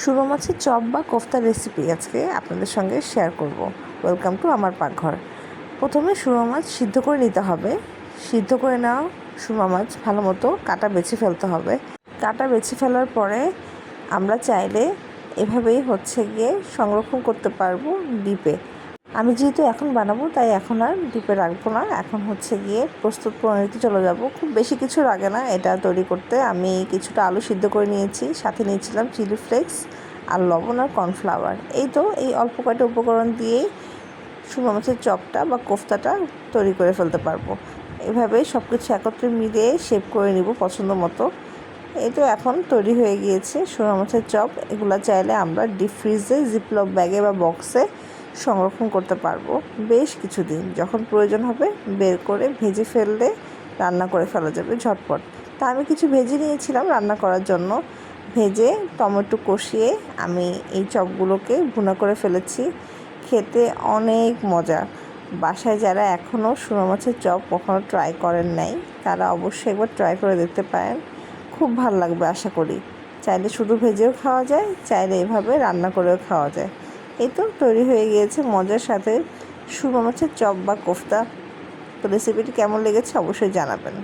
সুরো মাছের চপ বা কোফতার রেসিপি আজকে আপনাদের সঙ্গে শেয়ার করব। ওয়েলকাম টু আমার পাকঘর। প্রথমে সুরমা মাছ সিদ্ধ করে নিতে হবে। সিদ্ধ করে নেওয়া সুরমা মাছ ভালো মতো কাটা বেছে ফেলতে হবে। কাটা বেছে ফেলার পরে আমরা চাইলে এভাবেই হচ্ছে গিয়ে সংরক্ষণ করতে পারব ডিপে। আমি যেহেতু এখন বানাবো, তাই এখন আর ডিপে রাখব না। এখন হচ্ছে গিয়ে প্রস্তুত প্রণালীতে চলে যাব। খুব বেশি কিছু লাগে না এটা তৈরি করতে। আমি কিছুটা আলু সিদ্ধ করে নিয়েছি, সাথে নিয়েছিলাম চিলি ফ্লেক্স আর লবণ আর কর্নফ্লাওয়ার। এই তো এই অল্প কয়টা উপকরণ দিয়েই শুকনো মাছের চপটা বা কোফতাটা তৈরি করে ফেলতে পারব। এভাবেই সব কিছু একত্রে মিলিয়ে শেপ করে নিব পছন্দ মতো। এই তো এখন তৈরি হয়ে গিয়েছে সোনা মাছের চপ। এগুলো চাইলে আমরা ডিপ ফ্রিজে জিপলক ব্যাগে বা বক্সে সংরক্ষণ করতে পারব। বেশ কিছুদিন যখন প্রয়োজন হবে বের করে ভেজে ফেললে রান্না করে ফেলা যাবে ঝটপট। তা আমি কিছু ভেজে নিয়েছিলাম রান্না করার জন্য। ভেজে টমেটো কষিয়ে আমি এই চপগুলোকে ভুনা করে ফেলেছি। খেতে অনেক মজা। বাসায় যারা এখনও সুনো মাছের চপ কখনো ট্রাই করেন নাই, তারা অবশ্যই একবার ট্রাই করে দেখতে পারেন। খুব ভালো লাগবে আশা করি। চাইলে শুধু ভেজেও খাওয়া যায়, চাইলে এভাবে রান্না করেও খাওয়া যায়। এই তো তৈরি হয়ে গিয়েছে মজার সাথে সুরমা মাছের চপ বা কোফতা। তো রেসিপিটি কেমন লেগেছে অবশ্যই জানাবেন।